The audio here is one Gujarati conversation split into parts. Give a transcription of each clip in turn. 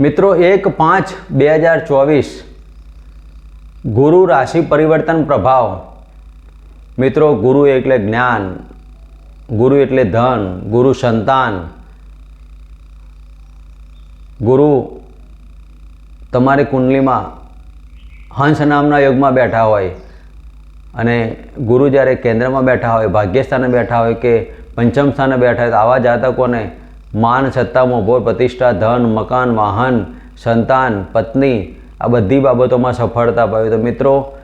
મિત્રો, એક પાંચ બે હજાર ચોવીસ ગુરુ રાશિ પરિવર્તન પ્રભાવ. મિત્રો, ગુરુ એટલે જ્ઞાન, ગુરુ એટલે ધન, ગુરુ સંતાન. ગુરુ તમારી કુંડલીમાં હંસ નામના યોગમાં બેઠા હોય અને ગુરુ જ્યારે કેન્દ્રમાં બેઠા હોય, ભાગ્યસ્થાને બેઠા હોય કે પંચમ સ્થાને બેઠા હોય, તો આવા જાતકોને માન સત્તા મોભો પ્રતિષ્ઠા, ધન, મકાન, વાહન, સંતાન, પત્ની, આ બધી બાબતોમાં સફળતા પાવી તો મિત્રો,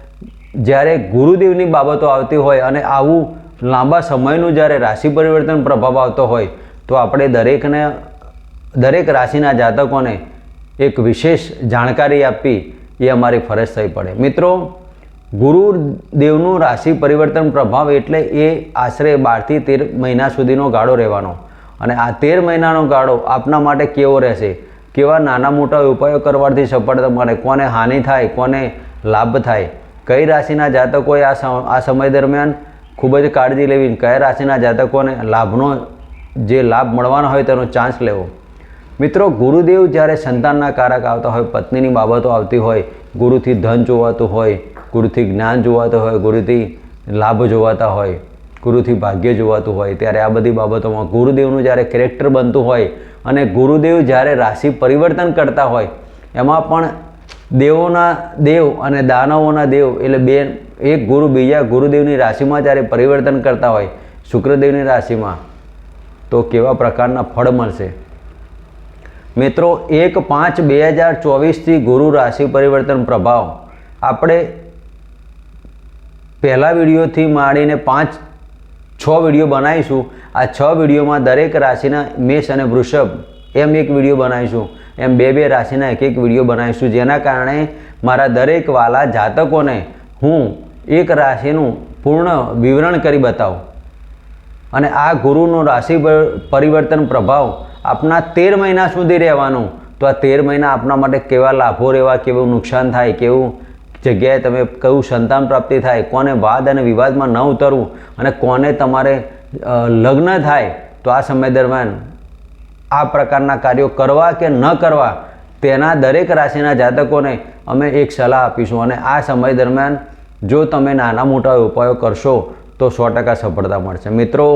જ્યારે ગુરુદેવની બાબતો આવતી હોય અને આવું લાંબા સમયનું જ્યારે રાશિ પરિવર્તન પ્રભાવ આવતો હોય, તો આપણે દરેકને, દરેક રાશિના જાતકોને એક વિશેષ જાણકારી આપવી એ અમારી ફરજ થઈ પડે. મિત્રો, ગુરુદેવનું રાશિ પરિવર્તન પ્રભાવ એટલે એ આશરે બારથી તેર મહિના સુધીનો ગાળો રહેવાનો. અને આ તેર મહિનાનો ગાળો આપના માટે કેવો રહેશે? કેવા નાના મોટા ઉપાયો કરવાથી સફળતા મળે કોને હાનિ થાય, કોને લાભ થાય? કઈ રાશિના જાતકોએ આ આ સમય દરમિયાન ખૂબ જ કાળજી લેવી? કયા રાશિના જાતકોને લાભનો, જે લાભ મળવાનો હોય તેનો ચાન્સ લેવો? મિત્રો, ગુરુદેવ જ્યારે સંતાનના કારક આવતા હોય, પત્નીની બાબતો આવતી હોય, ગુરુથી ધન જોવાતું હોય, ગુરુથી જ્ઞાન જોવાતું હોય, ગુરુથી લાભ જોવાતા હોય ગુરુથી ભાગ્ય જોવાતું હોય, ત્યારે આ બધી બાબતોમાં ગુરુદેવનું જ્યારે કેરેક્ટર બનતું હોય અને ગુરુદેવ જ્યારે રાશિ પરિવર્તન કરતા હોય, એમાં પણ દેવોના દેવ અને દાનવોના દેવ એટલે બે, એક ગુરુ બીજા ગુરુદેવની રાશિમાં જ્યારે પરિવર્તન કરતા હોય, શુક્રદેવની રાશિમાં, તો કેવા પ્રકારના ફળ મળશે? મિત્રો, એક પાંચ બે હજાર ચોવીસથી ગુરુ રાશિ પરિવર્તન પ્રભાવ. આપણે પહેલા વિડીયોથી માંડીને પાંચ છ વીડિયો બનાવીશું. આ છ વિડીયોમાં દરેક રાશિના મેષ અને વૃષભ એમ એક વીડિયો બનાવીશું. એમ બે બે રાશિના એક એક વીડિયો બનાવીશું. જેના કારણે મારા દરેક વાલા જાતકોને હું એક રાશિનું પૂર્ણ વિવરણ કરી બતાવું. અને આ ગુરુનો રાશિ પરિવર્તન પ્રભાવ આપના તેર મહિના સુધી રહેવાનું. તો આ તેર મહિના આપના માટે કેવા લાભો રહેવા, કેવું નુકસાન થાય, કેવું જગ્યાએ તમે કયું સંતાન પ્રાપ્તિ થાય, કોને વાદ અને વિવાદમાં ન ઉતરવું અને કોને તમારે લગ્ન થાય, તો આ સમય દરમિયાન આ પ્રકારના કાર્યો કરવા કે ન કરવા, તેના દરેક રાશિના જાતકોને અમે એક સલાહ આપીશું અને આ સમય દરમિયાન જો તમે નાના મોટા ઉપાયો કરશો, તો સો ટકા સફળતા મળશે. મિત્રો,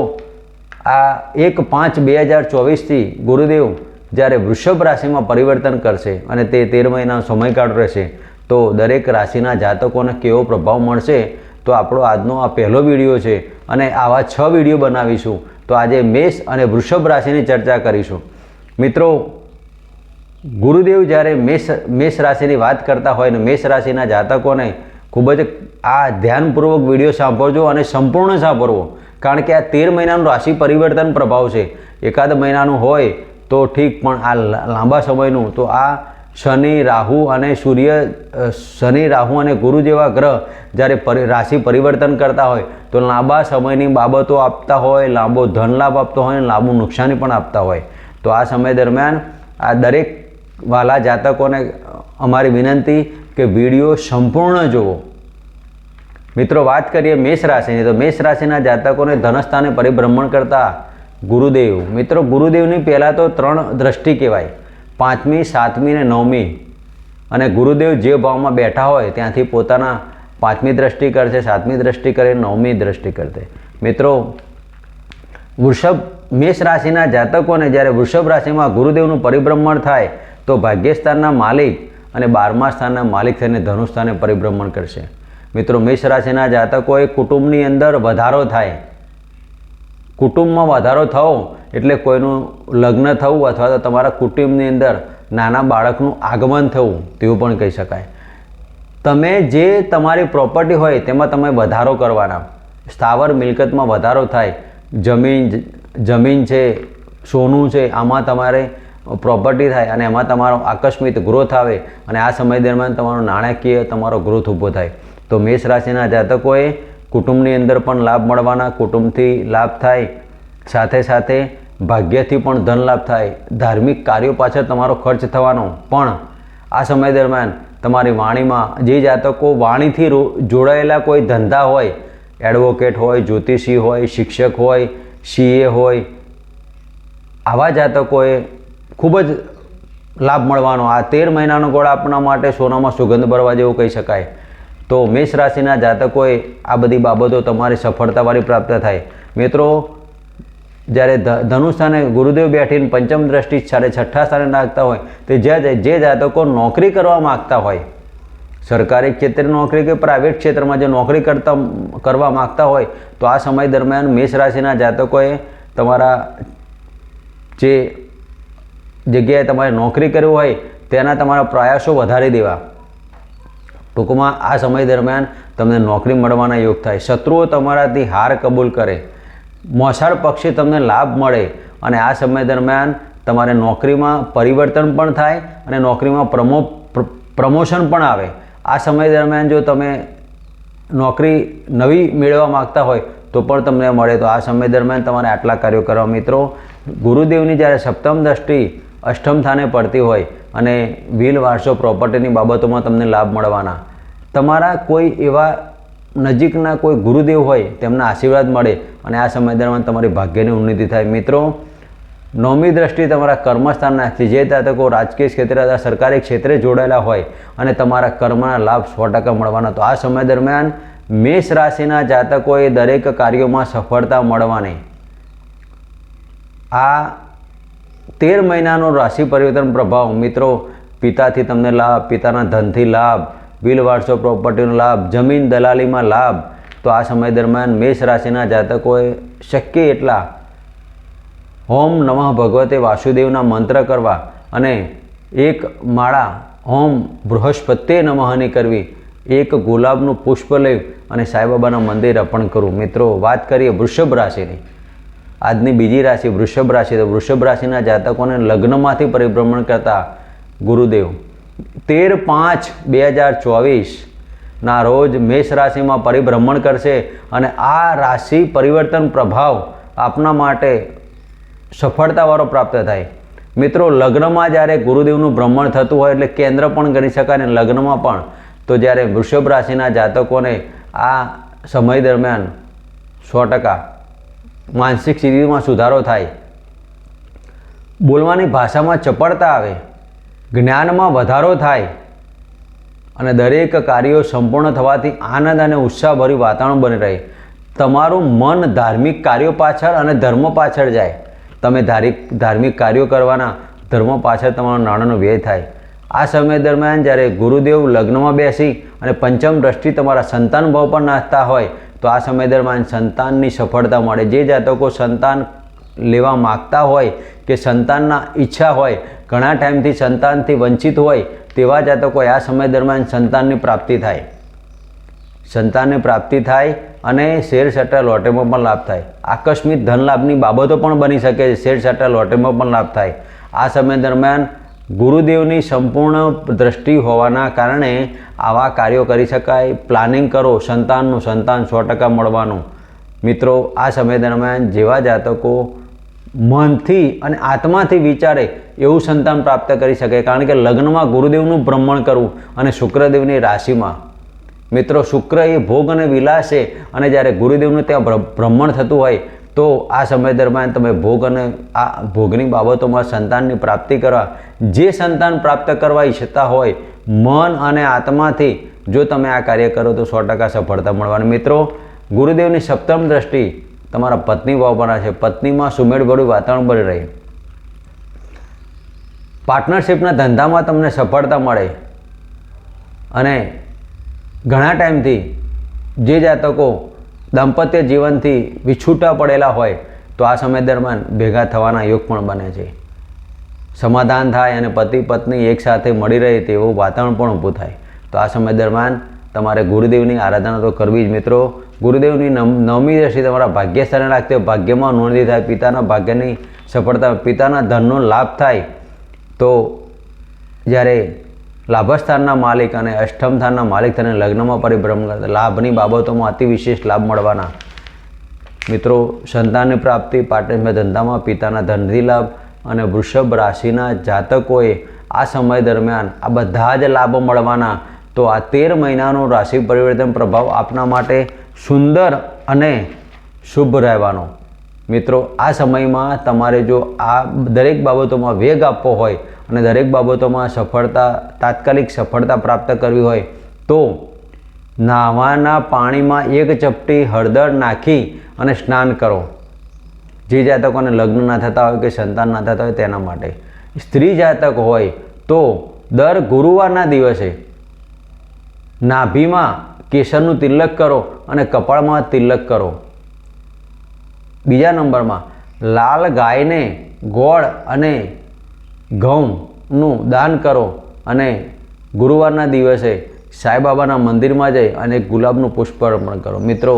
આ એક પાંચ બે હજાર ચોવીસથી ગુરુદેવ જ્યારે વૃષભ રાશિમાં પરિવર્તન કરશે અને તે તેર મહિનાનો સમયગાળો રહેશે તો દરેક રાશિના જાતકોને કેવો પ્રભાવ મળશે તો આપણો આજનો આ પહેલો વીડિયો છે અને આવા છ વીડિયો બનાવીશું. તો આજે મેષ અને વૃષભ રાશિની ચર્ચા કરીશું. મિત્રો, ગુરુદેવ જ્યારે મેષ મેષ રાશિની વાત કરતા હોય ને મેષ રાશિના જાતકોને ખૂબ જ આ ધ્યાનપૂર્વક વીડિયો સાંભળજો અને સંપૂર્ણ સાંભળવો. કારણ કે આ તેર મહિનાનું રાશિ પરિવર્તન પ્રભાવ છે. એકાદ મહિનાનું હોય તો ઠીક, પણ આ લાંબા સમયનું તો આ શનિ, રાહુ અને સૂર્ય શનિ, રાહુ અને ગુરુ જેવા ગ્રહ જ્યારે રાશિ પરિવર્તન કરતા હોય તો લાંબા સમયની બાબતો આપતા હોય, લાંબો ધન લાભ આપતો હોય અને લાંબુ નુકસાની પણ આપતા હોય. તો આ સમય દરમિયાન આ દરેક વાલા જાતકોને અમારી વિનંતી કે વીડિયો સંપૂર્ણ જુઓ. મિત્રો, વાત કરીએ મેષ રાશિની, તો મેષ રાશિના જાતકોને ધનસ્થાને પરિભ્રમણ કરતા ગુરુદેવ. મિત્રો, ગુરુદેવની પહેલાં તો ત્રણ દ્રષ્ટિ કહેવાય. પાંચમી, સાતમી ને નવમી. અને ગુરુદેવ જે ભાવમાં બેઠા હોય ત્યાંથી પોતાના પાંચમી દ્રષ્ટિ કરશે, સાતમી દ્રષ્ટિ કરે, નવમી દ્રષ્ટિ કરશે. મિત્રો, વૃષભ મેષ રાશિના જાતકોને જ્યારે વૃષભ રાશિમાં ગુરુદેવનું પરિભ્રમણ થાય, તો ભાગ્યસ્થાનના માલિક અને બારમા સ્થાનના માલિક થઈને ધનુષ સ્થાને પરિભ્રમણ કરશે. મિત્રો, મેષ રાશિના જાતકોએ કુટુંબની અંદર વધારો થાય કુટુંબમાં વધારો થવો એટલે કોઈનું લગ્ન થવું અથવા તો તમારા કુટુંબની અંદર નાના બાળકનું આગમન થવું, તેવું પણ કહી શકાય. તમે જે તમારી પ્રોપર્ટી હોય તેમાં તમે વધારો કરવાના. સ્થાવર મિલકતમાં વધારો થાય. જમીન જમીન છે, સોનું છે, આમાં તમારે પ્રોપર્ટી થાય અને એમાં તમારો આકસ્મિક ગ્રોથ આવે અને આ સમય દરમિયાન તમારો નાણાકીય તમારો ગ્રોથ ઊભો થાય. તો મેષ રાશિના જાતકોએ કુટુંબની અંદર પણ લાભ મળવાના, કુટુંબથી લાભ થાય, સાથે સાથે ભાગ્યથી પણ ધન લાભ થાય. ધાર્મિક કાર્યો પાછળ તમારો ખર્ચ થવાનો. પણ આ સમય દરમિયાન તમારી વાણીમાં જે જાતકો વાણીથી જોડાયેલા કોઈ ધંધા હોય એડવોકેટ હોય, જ્યોતિષી હોય, શિક્ષક હોય સીએ હોય, આવા જાતકોએ ખૂબ જ લાભ મળવાનો. આ તેર મહિનાનો ગોળ આપણા માટે સોનામાં સુગંધ ભરવા જેવું કહી શકાય. તો મેષ રાશિના જાતકોએ આ બધી બાબતો તમારી સફળતાવાળી પ્રાપ્ત થાય. મિત્રો, જ્યારે ધનુષ સ્થાને ગુરુદેવ બેઠીને પંચમ દ્રષ્ટિ સાથે છઠ્ઠા સ્થાને નાખતા હોય, તે જે જે જાતકો નોકરી કરવા માગતા હોય, સરકારી ક્ષેત્રે નોકરી કે પ્રાઇવેટ ક્ષેત્રમાં જે નોકરી કરતા, કરવા માગતા હોય, તો આ સમય દરમિયાન મેષ રાશિના જાતકોએ તમારા જે જગ્યાએ તમારે નોકરી કરવી હોય, તેના તમારા પ્રયાસો વધારી દેવા. ટૂંકમાં આ સમય દરમિયાન તમને નોકરી મળવાના યોગ થાય. શત્રુઓ તમારાથી હાર કબૂલ કરે. મોસાળ પક્ષે તમને લાભ મળે અને આ સમય દરમિયાન તમારે નોકરીમાં પરિવર્તન પણ થાય અને નોકરીમાં પ્રમો પ્રમોશન પણ આવે. આ સમય દરમિયાન જો તમે નોકરી નવી મેળવવા માગતા હોય તો પણ તમને મળે. તો આ સમય દરમિયાન તમારે આટલા કાર્યો કરવા મિત્રો, ગુરુદેવની જ્યારે સપ્તમ દ્રષ્ટિ અષ્ટમ સ્થાને પડતી હોય અને વ્હીલ વારસો પ્રોપર્ટીની બાબતોમાં તમને લાભ મળવાના. તમારા કોઈ એવા નજીકના કોઈ ગુરુદેવ હોય, તેમના આશીર્વાદ મળે અને આ સમય દરમિયાન તમારી ભાગ્યની ઉન્નતિ થાય. મિત્રો નવમી દ્રષ્ટિ તમારા કર્મસ્થાનના જે જાતકો રાજકીય ક્ષેત્રે અથવા સરકારી ક્ષેત્રે જોડાયેલા હોય અને તમારા કર્મના લાભ સો ટકા મળવાના. તો આ સમય દરમિયાન મેષ રાશિના જાતકોએ દરેક કાર્યોમાં સફળતા મળવાની. આ તેર મહિનાનો રાશિ પરિવર્તન પ્રભાવ. મિત્રો, પિતાથી તમને લાભ, પિતાના ધનથી લાભ, બિલ વારસો, પ્રોપર્ટીનો લાભ, જમીન દલાલીમાં લાભ. તો આ સમય દરમિયાન મેષ રાશિના જાતકોએ શક્ય એટલા હોમ નમઃ ભગવતે વાસુદેવના મંત્ર કરવા અને એક માળા હોમ બૃહસ્પતે નમઃની કરવી. એક ગુલાબનું પુષ્પ લઈ અને સાંઈબાબાના મંદિર અર્પણ કરવું. મિત્રો, વાત કરીએ વૃષભ રાશિની. આજની બીજી રાશિ વૃષભ રાશિ. તો વૃષભ રાશિના જાતકોને લગ્નમાંથી પરિભ્રમણ કરતા ગુરુદેવ. તેર પાંચ બે હજાર ચોવીસના રોજ મેષ રાશિમાં પરિભ્રમણ કરશે અને આ રાશિ પરિવર્તન પ્રભાવ આપના માટે સફળતાવાળો પ્રાપ્ત થાય. મિત્રો, લગ્નમાં જ્યારે ગુરુદેવનું ભ્રમણ થતું હોય એટલે કેન્દ્ર પણ ગણી શકાય અને લગ્નમાં પણ. તો જ્યારે વૃષભ રાશિના જાતકોને આ સમય દરમિયાન સો ટકા માનસિક સ્થિતિમાં સુધારો થાય. બોલવાની ભાષામાં ચપળતા આવે. જ્ઞાનમાં વધારો થાય. અને દરેક કાર્યો સંપૂર્ણ થવાથી આનંદ અને ઉત્સાહભર્યું વાતાવરણ બની રહે. તમારું મન ધાર્મિક કાર્યો પાછળ અને ધર્મ પાછળ જાય. તમે ધાર્મિક ધાર્મિક કાર્યો કરવાના, ધર્મ પાછળ તમારો નાણાંનો વ્યય થાય. આ સમય દરમિયાન જ્યારે ગુરુદેવ લગ્નમાં બેસી અને પંચમ દ્રષ્ટિ તમારા સંતાન ભાવ પર નાચતા હોય તો આ સમય દરમિયાન સંતાનની સફળતા મળે. જે જાતકો સંતાન લેવા માગતા હોય કે સંતાનના ઈચ્છા હોય, ઘણા ટાઈમથી સંતાનથી વંચિત હોય, તેવા જાતકો આ સમય દરમિયાન સંતાનની પ્રાપ્તિ થાય. સંતાનની પ્રાપ્તિ થાય અને શેર સટ્ટા લોટરીમાં પણ લાભ થાય. આકસ્મિક ધન લાભની બાબતો પણ બની શકે છે. શેર સટ્ટા લોટરીમાં પણ લાભ થાય. આ સમય દરમિયાન ગુરુદેવની સંપૂર્ણ દ્રષ્ટિ હોવાના કારણે આવા કાર્યો કરી શકાય પ્લાનિંગ કરો, સંતાનનું સંતાન સો ટકા મળવાનું. મિત્રો, આ સમય દરમિયાન જેવા જાતકો મનથી અને આત્માથી વિચારે એવું સંતાન પ્રાપ્ત કરી શકે, કારણ કે લગ્નમાં ગુરુદેવનું ભ્રમણ કરવું અને શુક્રદેવની રાશિમાં. મિત્રો, શુક્ર એ ભોગ અને વિલાસ અને જ્યારે ગુરુદેવનું ત્યાં ભ્ર- ભ્રમણ થતું હોય તો આ સમય દરમિયાન તમે ભોગ અને આ ભોગની બાબતોમાં સંતાનની પ્રાપ્તિ કરવા, જે સંતાન પ્રાપ્ત કરવા ઈચ્છતા હોય, મન અને આત્માથી જો તમે આ કાર્ય કરો તો સો ટકા સફળતા મળવાની. મિત્રો, ગુરુદેવની સપ્તમ દ્રષ્ટિ તમારા પત્ની ભાવવાના છે. પત્નીમાં સુમેળભર્યું વાતાવરણ બની રહે. પાર્ટનરશિપના ધંધામાં તમને સફળતા મળે. અને ઘણા ટાઈમથી જે જાતકો દાંપત્ય જીવનથી વિછૂટા પડેલા હોય તો આ સમય દરમિયાન ભેગા થવાના યોગ પણ બને છે. સમાધાન થાય અને પતિ પત્ની એકસાથે મળી રહે તેવું વાતાવરણ પણ ઊભું થાય. તો આ સમય દરમિયાન તમારે ગુરુદેવની આરાધના તો કરવી જ મિત્રો. ગુરુદેવની નવમી દ્રષ્ટિ તમારા ભાગ્યસ્થાને રાખતી હોય ભાગ્યમાં નોંધી થાય પિતાના ભાગ્યની સફળતા, પિતાના ધનનો લાભ થાય તો જ્યારે લાભસ્થાનના માલિક અને અષ્ટમ સ્થાનના માલિક થઈને લગ્નમાં પરિભ્રમણ કરતા લાભની બાબતોમાં અતિ વિશેષ લાભ મળવાના. મિત્રો, સંતાનની પ્રાપ્તિ, પાટણમાં ધંધામાં પિતાના ધનથી લાભ અને વૃષભ રાશિના જાતકોએ આ સમય દરમિયાન આ બધા જ લાભો મળવાના. તો આ તેર મહિનાનો રાશિ પરિવર્તન પ્રભાવ આપના માટે સુંદર અને શુભ રહેવાનો. મિત્રો, આ સમયમાં તમારે જો આ દરેક બાબતોમાં વેગ આપવો હોય અને દરેક બાબતોમાં સફળતા, તાત્કાલિક સફળતા પ્રાપ્ત કરવી હોય તો નાહવાના પાણીમાં એક ચપટી હળદર નાખી અને સ્નાન કરો. જે જાતકોને લગ્ન ના થતા હોય કે સંતાન ના થતા હોય તેના માટે. સ્ત્રી જાતક હોય તો દર ગુરુવારના દિવસે નાભીમાં કેસરનું તિલક કરો અને કપાળમાં તિલક કરો. બીજા નંબરમાં લાલ ગાયને ગોળ અને ઘઉંનું દાન કરો અને ગુરુવારના દિવસે સાંઈબાબાના મંદિરમાં જઈ અને ગુલાબનું પુષ્પ અર્પણ કરો. મિત્રો,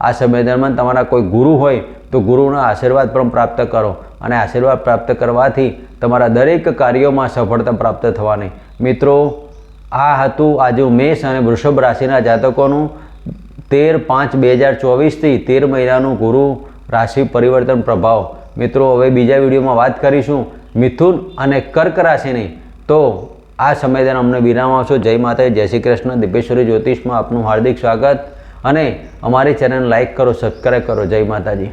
આ સમય દરમિયાન તમારા કોઈ ગુરુ હોય તો ગુરુના આશીર્વાદ પણ પ્રાપ્ત કરો અને આશીર્વાદ પ્રાપ્ત કરવાથી તમારા દરેક કાર્યોમાં સફળતા પ્રાપ્ત થવાની. મિત્રો, આ હતું આજે મેષ અને વૃષભ રાશિના જાતકોનું તેર પાંચ બે હજાર ચોવીસથી તેર મહિનાનું ગુરુ રાશિ પરિવર્તન પ્રભાવ. મિત્રો, હવે બીજા વિડીયોમાં વાત કરીશું મિથુન અને કર્ક રાશિની, તો આ સમય દરમિયાન અમને વિરામ આવશો જય માતા જય શ્રી કૃષ્ણ. દીપેશ્વરી જ્યોતિષમાં આપનું હાર્દિક સ્વાગત. અને અમારી ચેનલ લાઈક કરો સબસ્ક્રાઈબ કરો. જય માતાજી.